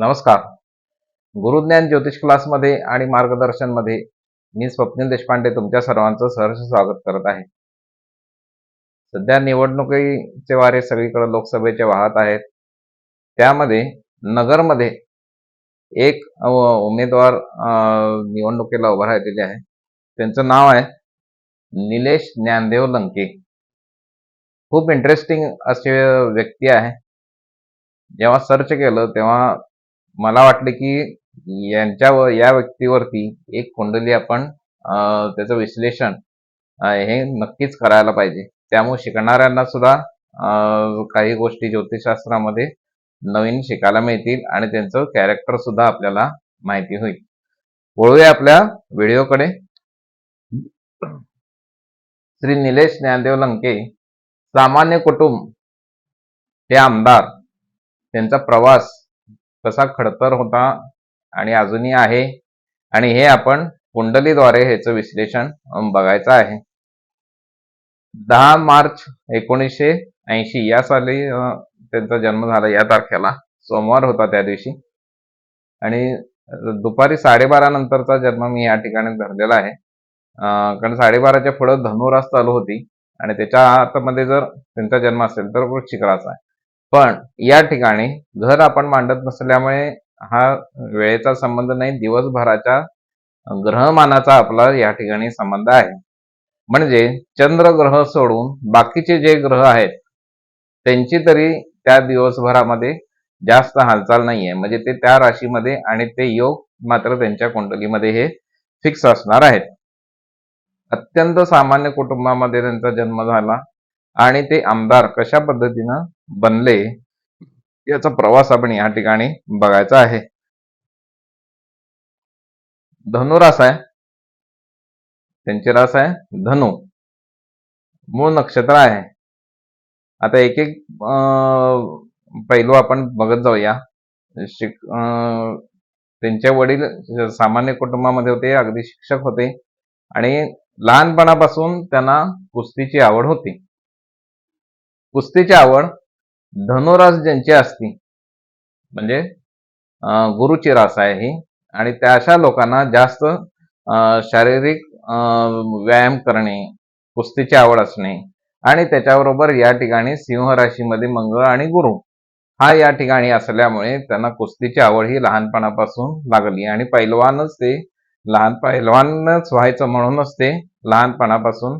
नमस्कार. गुरुज्ञान ज्योतिष क्लासमध्ये आणि मार्गदर्शनमध्ये मी स्वप्नील देशपांडे तुमच्या सर्वांचं सहर्ष स्वागत करत आहे. सध्या निवडणुकीचे वारे सगळीकडे लोकसभेचे वाहत आहेत. त्यामध्ये नगरमध्ये एक उमेदवार निवडणुकीला उभा राहिलेले आहे. त्यांचं नाव आहे निलेश ज्ञानदेव लंके. खूप इंटरेस्टिंग असे व्यक्ती आहे. जेव्हा सर्च केलं तेव्हा मला वाटलं की यांच्यावर या व्यक्तीवरती एक कुंडली आपण अं, त्याचं विश्लेषण हे नक्कीच करायला पाहिजे. त्यामुळे शिकणाऱ्यांना सुद्धा अं, काही गोष्टी ज्योतिषशास्त्रामध्ये नवीन शिकायला मिळतील आणि त्यांचं कॅरेक्टर सुद्धा आपल्याला माहिती होईल. वळूया आपल्या व्हिडिओकडे. श्री निलेश ज्ञानदेव लंके सामान्य कुटुंब हे आमदार त्यांचा प्रवास तसा खडतर होता आणि अजूनही आहे. आणि हे आपण कुंडलीद्वारे ह्याचं विश्लेषण बघायचं आहे. दहा मार्च एकोणीसशे ऐंशी या साली त्यांचा जन्म झाला या तारखेला. सोमवार होता त्या दिवशी. आणि दुपारी साडेबारा नंतरचा जन्म मी या ठिकाणी धरलेला आहे. कारण साडेबाराच्या पुढं धनुरास चालू होती. आणि त्याच्या आतमध्ये जर त्यांचा जन्म असेल तर वृश्चिक आहे. पण या ठिकाणी घर आपण मांडत नसल्यामुळे हा वेळेचा संबंध नाही दिवसभराच्या ग्रहमानाचा आपला या ठिकाणी संबंध आहे. म्हणजे चंद्र ग्रह सोडून बाकीचे जे ग्रह आहेत त्यांची तरी त्या दिवसभरामध्ये जास्त हालचाल नाहीये. म्हणजे ते त्या राशीमध्ये आणि ते योग मात्र त्यांच्या कुंडलीमध्ये हे फिक्स असणार आहेत. अत्यंत सामान्य कुटुंबामध्ये त्यांचा जन्म झाला आणि ते आमदार कशा पद्धतीनं बनले याचा प्रवास आपण या ठिकाणी बघायचा आहे. धनुरास आहे. त्यांची रास आहे धनु. मूळ नक्षत्र आहे. आता एक एक अं, पैलू आपण बघत जाऊया. शिक त्यांचे वडील सामान्य कुटुंबामध्ये होते अगदी शिक्षक होते आणि लहानपणापासून त्यांना कुस्तीची आवड होती. कुस्तीची आवड धनुरास ज्यांची असती म्हणजे गुरुची रास आहे ही आणि त्या अशा लोकांना जास्त शारीरिक व्यायाम करणे कुस्तीची आवड असणे आणि त्याच्याबरोबर या ठिकाणी सिंह राशीमध्ये मंगळ आणि गुरु हा या ठिकाणी असल्यामुळे त्यांना कुस्तीची आवड ही लहानपणापासून लागली. आणि पैलवानच ते लहान पैलवानच व्हायचं म्हणूनच ते लहानपणापासून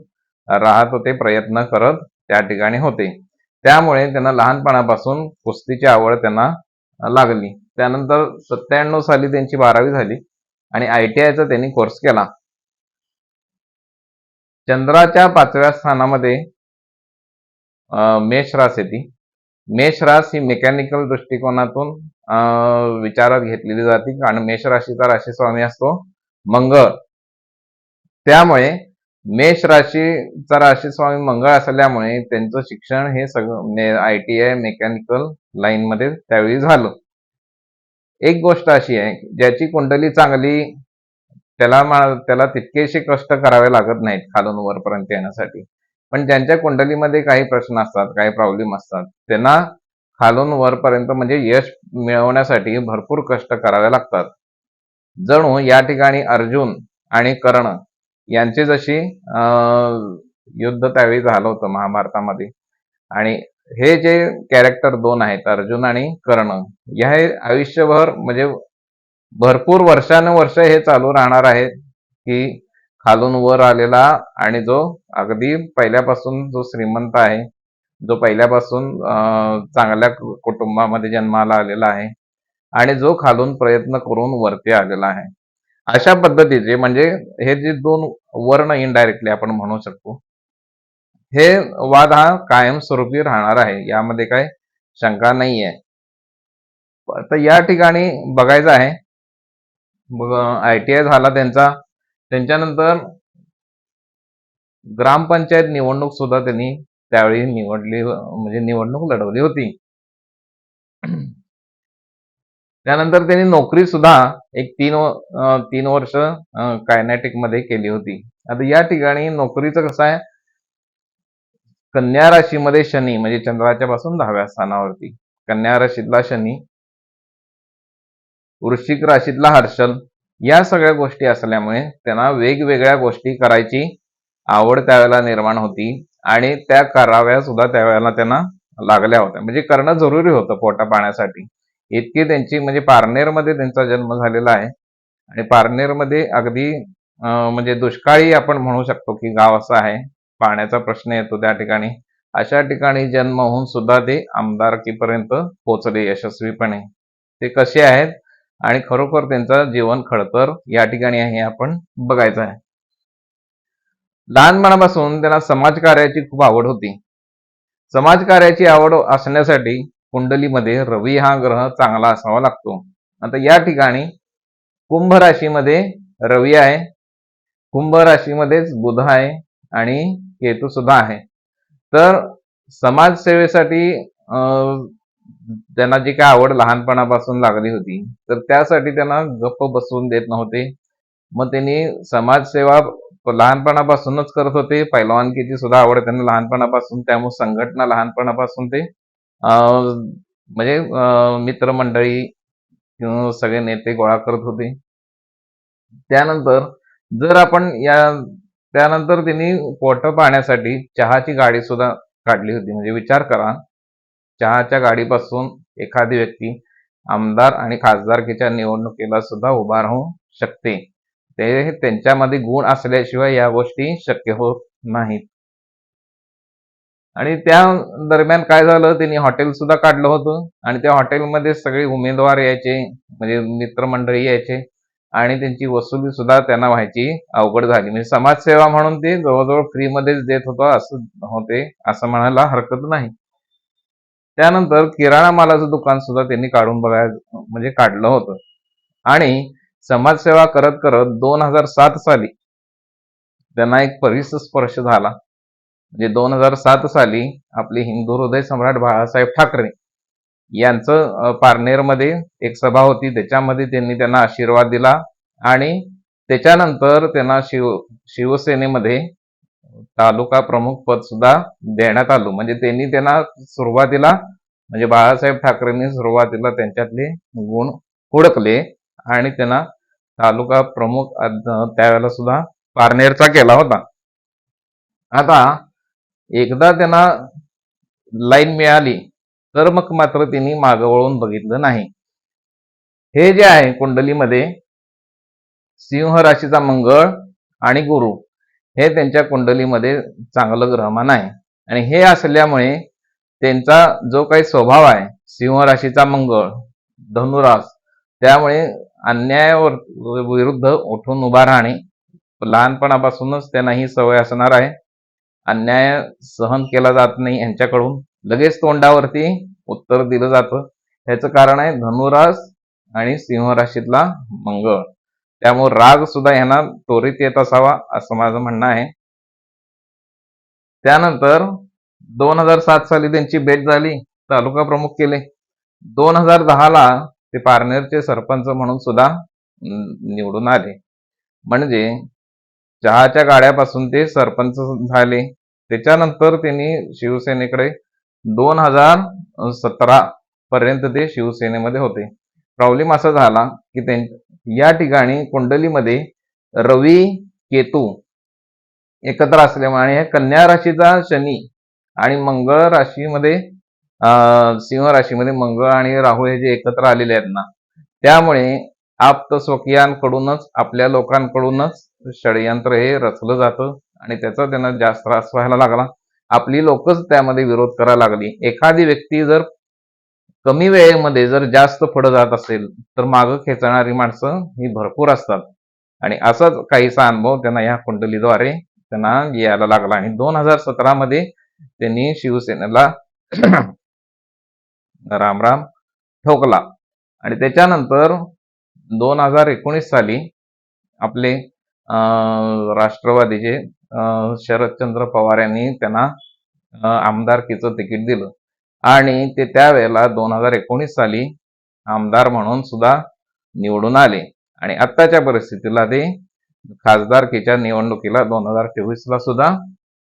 राहत होते प्रयत्न करत त्या ठिकाणी होते. त्यामुळे त्यांना लहानपणापासून कुस्तीची आवड त्यांना लागली. त्यानंतर सत्त्याण्णव साली त्यांची बारावी झाली आणि आय टी आयचा त्यांनी कोर्स केला. चंद्राच्या पाचव्या स्थानामध्ये मेषरास मेष रास येते. मेषरास ही मेकॅनिकल दृष्टिकोनातून अं, विचारात घेतलेली जाते. कारण मेष राशीचा राशी स्वामी असतो मंगळ. त्यामुळे मेष राशीचा राशी स्वामी मंगळ असल्यामुळे त्यांचं शिक्षण हे सगळं I T I mechanical line मध्ये त्यावेळी झालं. एक गोष्ट अशी आहे ज्याची कुंडली चांगली त्याला त्याला तितकेसे कष्ट करावे लागत नाहीत खालून वरपर्यंत येण्यासाठी. पण ज्यांच्या कुंडलीमध्ये काही प्रश्न असतात काही प्रॉब्लेम असतात त्यांना खालून वरपर्यंत म्हणजे यश मिळवण्यासाठी भरपूर कष्ट करावे लागतात. जणू या ठिकाणी अर्जुन आणि कर्ण यांची जशी युद्ध त्यावेळी झालं होतं महाभारतामध्ये. आणि हे जे कॅरेक्टर दोन आहेत अर्जुन आणि कर्ण या हे आयुष्यभर म्हणजे भरपूर वर्षानुवर्ष हे चालू राहणार आहे की खालून वर आलेला आणि जो अगदी पहिल्यापासून जो श्रीमंत आहे जो पहिल्यापासून अं, चांगल्या कुटुंबामध्ये जन्माला आलेला आहे आणि जो खालून प्रयत्न करून वरती आलेला आहे. अशा पद्धतीचे म्हणजे हे जे दोन वर्ण इनडायरेक्टली आपण म्हणू शकतो हे वाद हा कायमस्वरूपी राहणार आहे. यामध्ये काय शंका नाही आहे आता या ठिकाणी बघायचं आहे. मग आय टी आय झाला त्यांचा. त्यांच्यानंतर ग्रामपंचायत निवडणूक सुद्धा त्यांनी त्यावेळी निवडली म्हणजे निवडणूक लढवली होती. त्यानंतर त्यांनी नोकरी सुद्धा एक तीन तीन वर्ष कायनॅटिकमध्ये केली होती. आता या ठिकाणी नोकरीचं कसं आहे? कन्या राशीमध्ये शनी म्हणजे चंद्राच्या पासून दहाव्या स्थानावरती. कन्या राशीतला शनी वृश्चिक राशीतला हर्षल या सगळ्या गोष्टी असल्यामुळे त्यांना वेगवेगळ्या गोष्टी करायची आवड त्यावेळेला निर्माण होती आणि त्या कराव्या सुद्धा त्यावेळेला त्यांना लागल्या होत्या. म्हणजे करणं जरुरी होतं पोटा पाण्यासाठी. इतकी त्यांची म्हणजे पारनेरमध्ये त्यांचा जन्म झालेला आहे. आणि पारनेरमध्ये अगदी म्हणजे दुष्काळी आपण म्हणू शकतो की गाव असं आहे. पाण्याचा प्रश्न येतो त्या ठिकाणी. अशा ठिकाणी जन्म होऊन सुद्धा ते आमदारकीपर्यंत पोहोचले यशस्वीपणे. ते कसे आहेत? आणि खरोखर त्यांचा जीवन खडतर या ठिकाणी आहे हे आपण बघायचं आहे. लहानपणापासून त्यांना समाजकार्याची खूप आवड होती. समाजकार्याची आवड असण्यासाठी कुंडलीमध्ये रवी हा ग्रह चांगला असावा लागतो. आता या ठिकाणी कुंभ राशीमध्ये रवी आहे. कुंभ राशीमध्येच बुध आहे आणि केतू सुद्धा आहे. तर समाजसेवेसाठी त्यांना जी काय आवड लहानपणापासून लागली होती तर त्यासाठी त्यांना गप्प बसवून देत नव्हते. मग त्यांनी समाजसेवा लहानपणापासूनच करत होते. पैलवानकीची सुद्धा आवड त्यांना लहानपणापासून त्यामुळे संघटना लहानपणापासून ते म्हणजे मित्रमंडळी सगळे नेते गोळा करत होते. त्यानंतर जर आपण या त्यानंतर त्यांनी पोट पाहण्यासाठी चहाची गाडी सुद्धा काढली होती. म्हणजे विचार करा चहाच्या गाडीपासून एखादी व्यक्ती आमदार आणि खासदारकीच्या निवडणुकीला सुद्धा उभा राहू शकते. ते त्यांच्यामध्ये गुण असल्याशिवाय या गोष्टी शक्य होत नाहीत. आणि त्या दरम्यान काय झालं त्यांनी हॉटेल सुद्धा काढलं होतं. आणि त्या हॉटेलमध्ये सगळे उमेदवार यायचे म्हणजे मित्रमंडळी यायचे. आणि त्यांची वसुली सुद्धा त्यांना व्हायची अवघड झाली. म्हणजे समाजसेवा म्हणून ते जवळजवळ फ्रीमध्येच देत होतं असं होते असं म्हणायला हरकत नाही. त्यानंतर किराणा मालाचं दुकान सुद्धा त्यांनी काढून बघाय म्हणजे काढलं होतं. आणि समाजसेवा करत करत दोन हजार सात साली त्यांना एक परिस स्पर्श झाला. म्हणजे दोन हजार सात साली आपले हिंदू हृदय सम्राट बाळासाहेब ठाकरे यांचं पारनेरमध्ये एक सभा होती. त्याच्यामध्ये त्यांनी त्यांना आशीर्वाद दिला आणि त्याच्यानंतर त्यांना शिव शिवसेनेमध्ये तालुका प्रमुख पद सुद्धा देण्यात आलं. म्हणजे त्यांनी त्यांना सुरुवातीला म्हणजे बाळासाहेब ठाकरेंनी सुरुवातीला त्यांच्यातले गुण हुडकले आणि त्यांना तालुका प्रमुख त्यावेळेला सुद्धा पारनेरचा केला होता. आता एकदा त्यांना लाईन मिळाली तर मग मात्र त्यांनी मागं वळून बघितलं नाही. हे जे आहे कुंडलीमध्ये सिंह राशीचा मंगळ आणि गुरु हे त्यांच्या कुंडलीमध्ये चांगलं ग्रहमान आहे. आणि हे असल्यामुळे त्यांचा जो काही स्वभाव आहे सिंह राशीचा मंगळ धनुरास त्यामुळे अन्यायावर विरुद्ध उठून उभा राहणे लहानपणापासूनच त्यांना ही सवय असणार आहे. अन्याय सहन केला जात नाही यांच्याकडून लगेच तोंडावरती उत्तर दिलं जातं. ह्याचं कारण आहे धनुरास आणि सिंह राशीतला मंगळ. त्यामुळे राग सुद्धा यांना त्वरित येत असावा असं माझं म्हणणं आहे. त्यानंतर दोन हजार सात साली त्यांची भेट झाली तालुका प्रमुख केले. दोन हजार दहाला ते पारनेरचे सरपंच म्हणून सुद्धा निवडून आले. म्हणजे चहाच्या गाड्यापासून ते सरपंच झाले. त्याच्यानंतर त्यांनी शिवसेनेकडे दोन हजार सतरा पर्यंत ते शिवसेनेमध्ये होते. प्रॉब्लेम असा झाला की त्यां या ठिकाणी कुंडलीमध्ये रवी केतू एकत्र असल्यामुळे आणि कन्या राशीचा शनी आणि मंगळ राशीमध्ये सिंह राशीमध्ये मंगळ आणि राहू हे जे एकत्र आलेले आहेत ना त्यामुळे आप्त स्वकियांकडूनच आपल्या लोकांकडूनच षडयंत्र हे रचलं जातं. आणि त्याचा त्यांना जास्त त्रास व्हायला लागला. आपली लोकच त्यामध्ये विरोध करायला लागली. एखादी व्यक्ती जर कमी वेळेमध्ये जर जास्त पुढं जात असेल तर मागं खेचणारी माणसं ही भरपूर असतात. आणि असाच काहीसा अनुभव त्यांना या कुंडलीद्वारे त्यांना यायला लागला. आणि दोन हजार सतरा मध्ये त्यांनी शिवसेनेला रामराम ठोकला. आणि त्याच्यानंतर दोन हजार एकोणीस साली आपले अं, राष्ट्रवादीचे शरदचंद्र पवार यांनी त्यांना आमदारकीचं तिकीट दिलं. आणि ते त्यावेळेला दोन हजार एकोणीस साली आमदार म्हणून सुद्धा निवडून आले. आणि आत्ताच्या परिस्थितीला ते खासदारकीच्या निवडणुकीला दोन हजार चोवीसला सुद्धा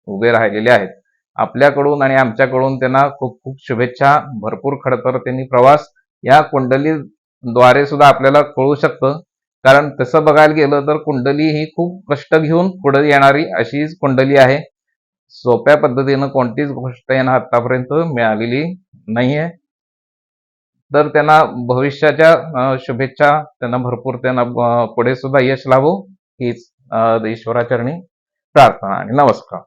उभे राहिलेले आहेत. आपल्याकडून आणि आमच्याकडून त्यांना खूप खूप शुभेच्छा भरपूर खडतर त्यांनी प्रवास या कुंडली द्वारे सुद्धा आपल्याला कळू शकतं. कारण तसं बघायला गेलं तर कुंडली ही खूप कष्ट घेऊन पुढे येणारी अशी कुंडली आहे. सोप्या पद्धतीनं कोणतीच गोष्ट यांना आतापर्यंत मिळालेली नाहीये. तर त्यांना भविष्याच्या शुभेच्छा त्यांना भरपूर त्यांना पुढे सुद्धा यश लाभो. हीच ईश्वराचरणी प्रार्थना आणि नमस्कार.